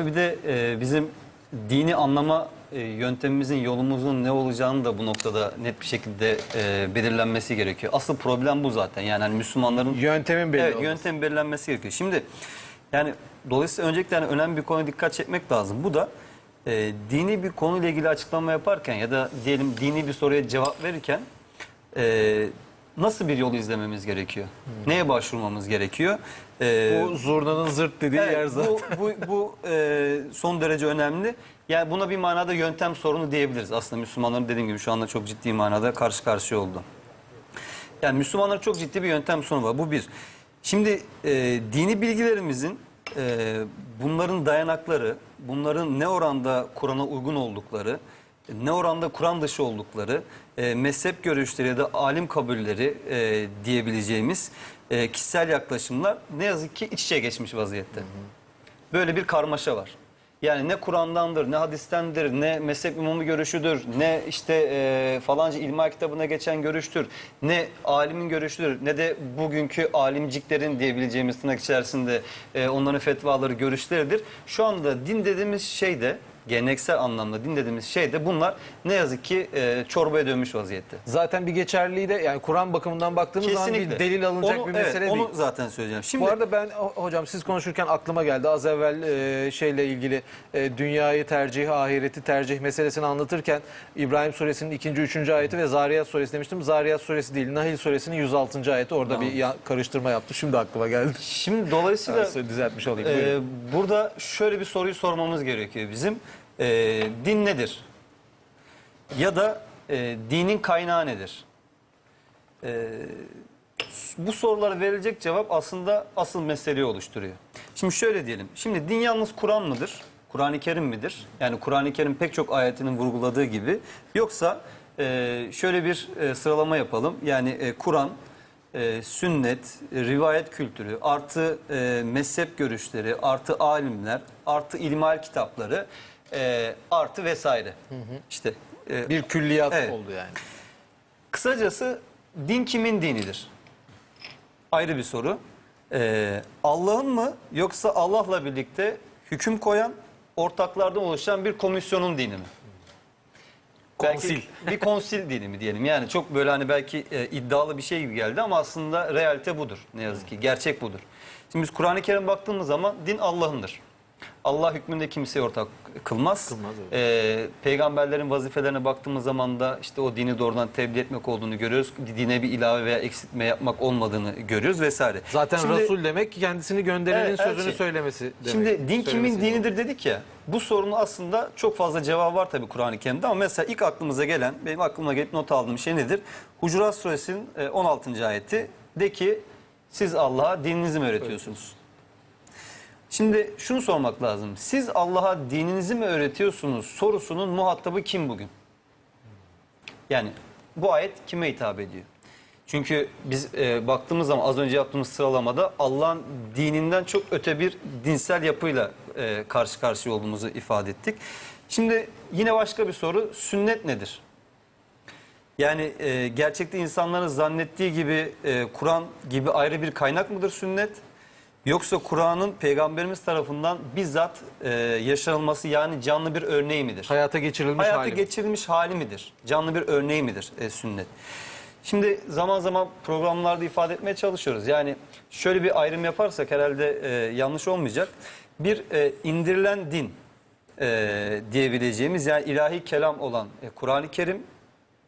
Bir de e, bizim dini anlama e, yöntemimizin, yolumuzun ne olacağını da bu noktada net bir şekilde e, belirlenmesi gerekiyor. Asıl problem bu zaten. Yani hani Müslümanların Yöntemin belli evet, olması. yöntem belirlenmesi gerekiyor. Şimdi yani dolayısıyla öncelikle yani önemli bir konuya dikkat çekmek lazım. Bu da e, dini bir konuyla ilgili açıklama yaparken ya da diyelim dini bir soruya cevap verirken e, nasıl bir yolu izlememiz gerekiyor? Neye başvurmamız gerekiyor? E, Bu zurnanın zırt dediği Evet, yer zaten. Bu, bu, bu e, son derece önemli. Yani buna bir manada yöntem sorunu diyebiliriz. Aslında Müslümanların dediğim gibi şu anda çok ciddi manada karşı karşıya oldu. Yani Müslümanların çok ciddi bir yöntem sorunu var. Bu bir. Şimdi e, dini bilgilerimizin e, bunların dayanakları, bunların ne oranda Kur'an'a uygun oldukları, ne oranda Kur'an dışı oldukları, e, mezhep görüşleri ya da alim kabulleri e, diyebileceğimiz e, kişisel yaklaşımlar ne yazık ki iç içe geçmiş vaziyette. Böyle bir karmaşa var. Yani ne Kur'an'dandır, ne hadistendir, ne mezhep imamı görüşüdür, ne işte e, falanca ilmihal kitabına geçen görüştür, ne alimin görüşüdür, ne de bugünkü alimciklerin diyebileceğimiz tırnak içerisinde e, onların fetvaları, görüşleridir. Şu anda din dediğimiz şey de, geleneksel anlamda din dediğimiz şey de bunlar ne yazık ki e, çorbaya dönmüş vaziyette. Zaten bir geçerliliği de yani Kur'an bakımından baktığımız zaman bir delil alınacak Onu- bir evet, mesele onu değil. zaten söyleyeceğim. Şimdi Bu arada ben ho- hocam siz konuşurken aklıma geldi. Az evvel e, şeyle ilgili e, dünyayı tercih, ahireti tercih meselesini anlatırken İbrahim suresinin 2. 3. ayeti ve Zariyat suresi demiştim. Zariyat suresi değil, Nahil suresinin 106. ayeti. Orada bir ya- karıştırma yaptı. Şimdi aklıma geldi. şimdi dolayısıyla düzeltmiş olayım. Buyurun. burada şöyle bir soruyu sormamız gerekiyor bizim. Ee, din nedir? Ya da e, dinin kaynağı nedir? Ee, bu sorulara verilecek cevap aslında asıl meseleyi oluşturuyor. Şimdi şöyle diyelim. Şimdi din yalnız Kur'an mıdır? Kur'an-ı Kerim midir? Yani Kur'an-ı Kerim pek çok ayetinin vurguladığı gibi. Yoksa e, şöyle bir e, sıralama yapalım. Yani e, Kur'an, e, sünnet, e, rivayet kültürü, artı e, mezhep görüşleri, artı alimler, artı ilmihal kitapları, e, artı vesaire. İşte e, Bir külliyat Evet. oldu yani. Kısacası din kimin dinidir? Ayrı bir soru. Ee, Allah'ın mı yoksa Allah'la birlikte hüküm koyan ortaklardan oluşan bir komisyonun dini mi? Konsil. Belki bir konsil dini mi diyelim. Yani çok böyle hani belki e, iddialı bir şey gibi geldi ama aslında realite budur. Ne yazık ki gerçek budur. Şimdi biz Kur'an-ı Kerim baktığımız zaman din Allah'ındır. Allah hükmünde kimseye ortak kılmaz. Kılmaz, evet. Ee, peygamberlerin vazifelerine baktığımız zaman da işte o dini doğrudan tebliğ etmek olduğunu görüyoruz. Dine bir ilave veya eksiltme yapmak olmadığını görüyoruz vesaire. Zaten Şimdi- Resul demek kendisini gönderenin Evet, evet sözünü şey. söylemesi demek. Şimdi din kimin dinidir dedik ya. Bu sorunun aslında çok fazla cevabı var tabii Kur'an-ı Kerim'de ama mesela ilk aklımıza gelen, benim aklıma gelip not aldığım şey nedir? Hucurat Suresinin e, 16. ayeti de ki siz Allah'a dininizi mi öğretiyorsunuz? Şimdi şunu sormak lazım. Siz Allah'a dininizi mi öğretiyorsunuz sorusunun muhatabı kim bugün? Yani bu ayet kime hitap ediyor? Çünkü biz e, baktığımız zaman az önce yaptığımız sıralamada Allah'ın dininden çok öte bir dinsel yapıyla e, karşı karşıya olduğumuzu ifade ettik. Şimdi yine başka bir soru sünnet nedir? Yani e, gerçekte insanların zannettiği gibi e, Kur'an gibi ayrı bir kaynak mıdır sünnet? Yoksa Kur'an'ın peygamberimiz tarafından bizzat e, yaşanılması yani canlı bir örneği midir? Hayata geçirilmiş hayata hali. geçirilmiş hali midir? Canlı bir örneği midir e, sünnet? Şimdi zaman zaman programlarda ifade etmeye çalışıyoruz. Yani şöyle bir ayrım yaparsak herhalde e, yanlış olmayacak. Bir e, indirilen din e, diyebileceğimiz yani ilahi kelam olan e, Kur'an-ı Kerim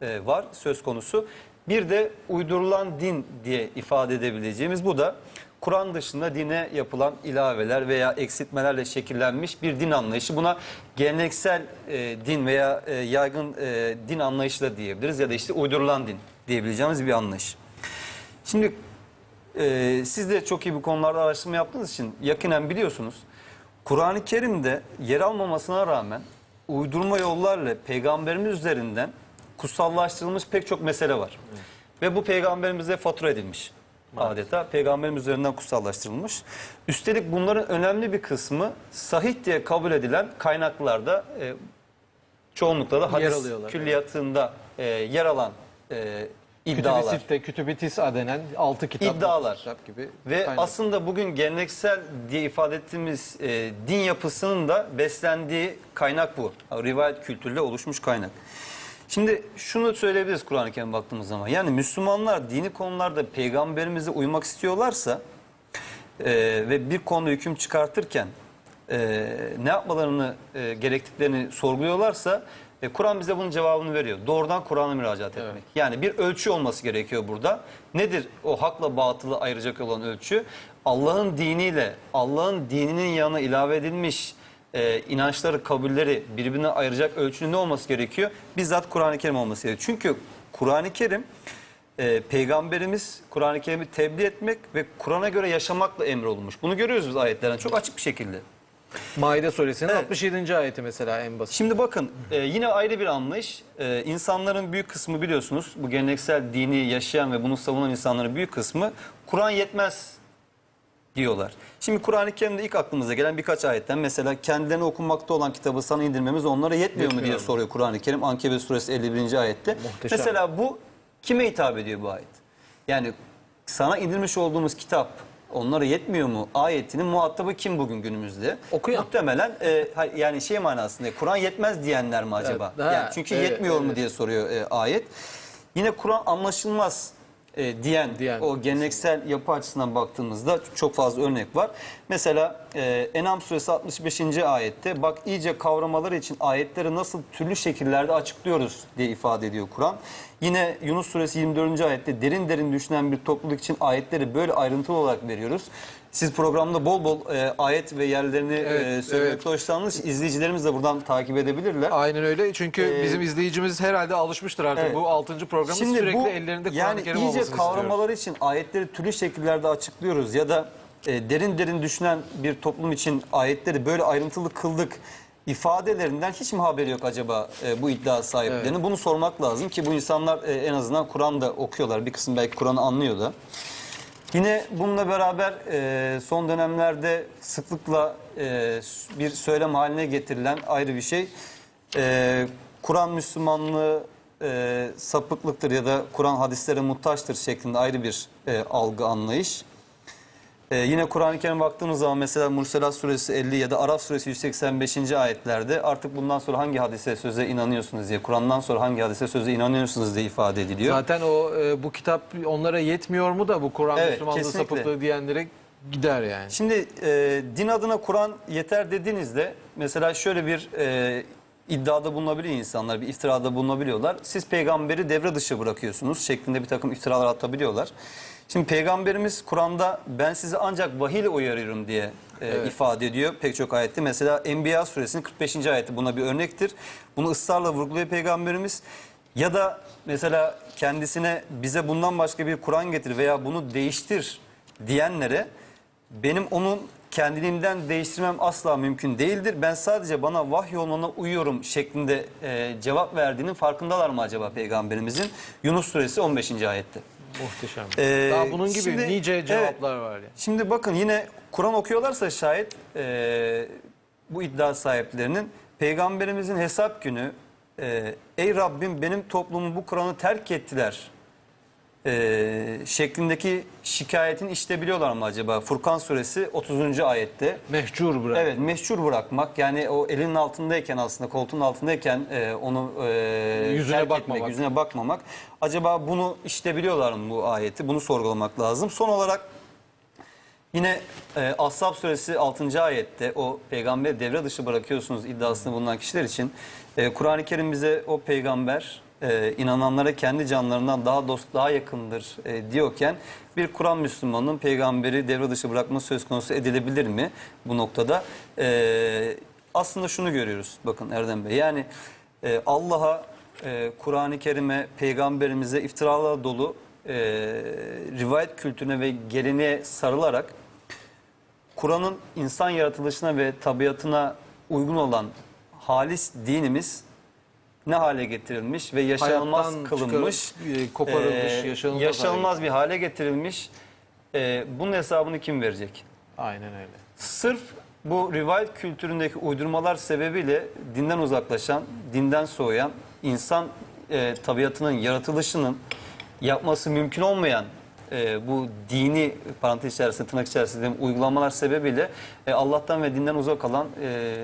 e, var söz konusu. Bir de uydurulan din diye ifade edebileceğimiz bu da Kur'an dışında dine yapılan ilaveler veya eksiltmelerle şekillenmiş bir din anlayışı. Buna geleneksel e, din veya e, yaygın e, din anlayışı da diyebiliriz ya da işte uydurulan din diyebileceğimiz bir anlayış. Şimdi e, siz de çok iyi bu konularda araştırma yaptığınız için yakinen biliyorsunuz. Kur'an-ı Kerim'de yer almamasına rağmen uydurma yollarla peygamberimiz üzerinden kutsallaştırılmış pek çok mesele var. Ve bu peygamberimize fatura edilmiş adeta. Peygamberimiz üzerinden kutsallaştırılmış. Üstelik bunların önemli bir kısmı sahih diye kabul edilen kaynaklarda e, çoğunlukla da hadis alıyorlar. külliyatında e, yer alan e, iddialar. Kütüb-i Sitte, Kütüb-i Tis'a denen 6 kitap. İddialar. kitap gibi. Ve kaynak. aslında bugün geleneksel diye ifade ettiğimiz e, din yapısının da beslendiği kaynak bu. Rivayet kültürüyle oluşmuş kaynak. Şimdi şunu söyleyebiliriz Kur'an-ı Kerim'e baktığımız zaman. Yani Müslümanlar dini konularda peygamberimize uymak istiyorlarsa e, ve bir konuda hüküm çıkartırken e, ne yapmalarını e, gerektiklerini sorguluyorlarsa e, Kur'an bize bunun cevabını veriyor. Doğrudan Kur'an'a müracaat etmek. Yani bir ölçü olması gerekiyor burada. Nedir o hakla batılı ayıracak olan ölçü? Allah'ın diniyle Allah'ın dininin yanına ilave edilmiş e, inançları, kabulleri birbirine ayıracak ölçünün ne olması gerekiyor? Bizzat Kur'an-ı Kerim olması gerekiyor. Çünkü Kur'an-ı Kerim e, peygamberimiz Kur'an-ı Kerim'i tebliğ etmek ve Kur'an'a göre yaşamakla emrolunmuş. Bunu görüyoruz biz ayetlerden çok açık bir şekilde. Maide suresinin Evet. 67. ayeti mesela en basit. Şimdi bakın e, yine ayrı bir anlayış. E, insanların büyük kısmı biliyorsunuz bu geleneksel dini yaşayan ve bunu savunan insanların büyük kısmı Kur'an yetmez diyorlar. Şimdi Kur'an-ı Kerim'de ilk aklımıza gelen birkaç ayetten mesela kendilerine okunmakta olan kitabı sana indirmemiz onlara yetmiyor, mu Yetmiyor diye mu? soruyor Kur'an-ı Kerim Ankebut suresi 51. ayette. Muhteşem. Mesela bu kime hitap ediyor bu ayet? Yani sana indirmiş olduğumuz kitap onlara yetmiyor mu? Ayetinin muhatabı kim bugün günümüzde? Okuyan. Muhtemelen e, yani şey manasında Kur'an yetmez diyenler mi acaba? Evet, ha, yani çünkü evet, yetmiyor mu evet. diye soruyor e, ayet. Yine Kur'an anlaşılmaz e, diyen, Diyen. o geleneksel yapı açısından baktığımızda çok fazla örnek var. Mesela e, Enam suresi 65. ayette bak iyice kavramaları için ayetleri nasıl türlü şekillerde açıklıyoruz diye ifade ediyor Kur'an. Yine Yunus suresi 24. ayette derin derin düşünen bir topluluk için ayetleri böyle ayrıntılı olarak veriyoruz. Siz programda bol bol e, ayet ve yerlerini Evet, e, söylemekte hoşlandınız. İzleyicilerimiz de buradan takip edebilirler. Aynen öyle. Çünkü Ee, bizim izleyicimiz herhalde alışmıştır artık. evet. Bu 6. programı Şimdi sürekli bu ellerinde Kur'an-ı yani Kerim iyice olmasını kavramaları için ayetleri türlü şekillerde açıklıyoruz ya da e, derin derin düşünen bir toplum için ayetleri böyle ayrıntılı kıldık ifadelerinden hiç mi haberi yok acaba e, bu iddia sahiplerinin? Bunu sormak lazım ki bu insanlar e, en azından Kur'an'da okuyorlar. Bir kısım belki Kur'an'ı anlıyor da. Yine bununla beraber e, son dönemlerde sıklıkla e, bir söylem haline getirilen ayrı bir şey. E, Kur'an Müslümanlığı e, sapıklıktır ya da Kur'an hadislere muhtaçtır şeklinde ayrı bir e, algı anlayış. E, yine Kur'an-ı Kerim baktığımız zaman mesela Murselat suresi 50 ya da Araf suresi 185. ayetlerde artık bundan sonra hangi hadise söze inanıyorsunuz diye Kur'an'dan sonra hangi hadise söze inanıyorsunuz diye ifade ediliyor. Zaten o e, bu kitap onlara yetmiyor mu da bu Kur'an Evet, Müslümanlığı kesinlikle. sapıklığı diyenlere gider yani. Şimdi e, din adına Kur'an yeter dediğinizde mesela şöyle bir e, iddiada bulunabiliyor insanlar, bir iftirada bulunabiliyorlar. Siz peygamberi devre dışı bırakıyorsunuz şeklinde bir takım iftiralar atabiliyorlar. Şimdi peygamberimiz Kur'an'da ben sizi ancak vahiy ile uyarıyorum diye e, ifade ediyor pek çok ayette. Mesela Enbiya suresinin 45. ayeti buna bir örnektir. Bunu ısrarla vurguluyor peygamberimiz. Ya da mesela kendisine bize bundan başka bir Kur'an getir veya bunu değiştir diyenlere benim onun kendiliğimden değiştirmem asla mümkün değildir. Ben sadece bana vahiy yoluna uyuyorum şeklinde e, cevap verdiğinin farkındalar mı acaba peygamberimizin? Yunus suresi 15. ayette. Muhteşem. Ee, Daha bunun gibi şimdi- nice cevaplar var ya. Şimdi bakın yine Kur'an okuyorlarsa şayet e, bu iddia sahiplerinin peygamberimizin hesap günü e, ey Rabbim benim toplumu bu Kur'an'ı terk ettiler e, şeklindeki şikayetini işitebiliyorlar mı acaba? Furkan suresi 30. ayette. Mehcur bırak. Evet meşhur bırakmak yani o elinin altındayken aslında koltuğun altındayken e, onu e, Yüzüne terk bakmamak. etmek, yüzüne bakmamak. Acaba bunu işitebiliyorlar mı bu ayeti? Bunu sorgulamak lazım. Son olarak yine e, Ashab suresi 6. ayette o peygamberi devre dışı bırakıyorsunuz iddiasında bulunan kişiler için e, Kur'an-ı Kerim bize o peygamber e, inananlara kendi canlarından daha dost daha yakındır e, diyorken bir Kur'an Müslümanının peygamberi devre dışı bırakması söz konusu edilebilir mi bu noktada? E, aslında şunu görüyoruz bakın Erdem Bey yani e, Allah'a e, Kur'an-ı Kerim'e peygamberimize iftiralar dolu e, rivayet kültürüne ve geleneğe sarılarak Kur'an'ın insan yaratılışına ve tabiatına uygun olan halis dinimiz ne hale getirilmiş ve yaşanılmaz Hayattan kılınmış, çıkarıp, e, koparılmış, e, yaşanılmaz yaşanılmaz bir hale getirilmiş. E, bunun hesabını kim verecek? Aynen öyle. Sırf bu rivayet kültüründeki uydurmalar sebebiyle dinden uzaklaşan, dinden soğuyan, insan e, tabiatının, yaratılışının yapması mümkün olmayan e, bu dini parantez içerisinde tırnak içerisinde uygulamalar sebebiyle e, Allah'tan ve dinden uzak kalan e,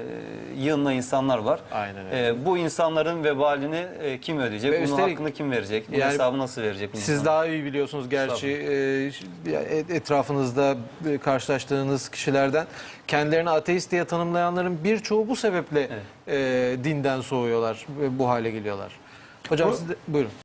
yığınla insanlar var. Aynen öyle. E, bu insanların vebalini e, kim ödeyecek? Ve Bunun üstelik- hakkını kim verecek? Bunun Yani hesabı nasıl verecek? bu Siz insanlar? daha iyi biliyorsunuz gerçi e, et- etrafınızda e, karşılaştığınız kişilerden kendilerini ateist diye tanımlayanların birçoğu bu sebeple e, dinden soğuyorlar ve bu hale geliyorlar. Hocam siz de, buyurun.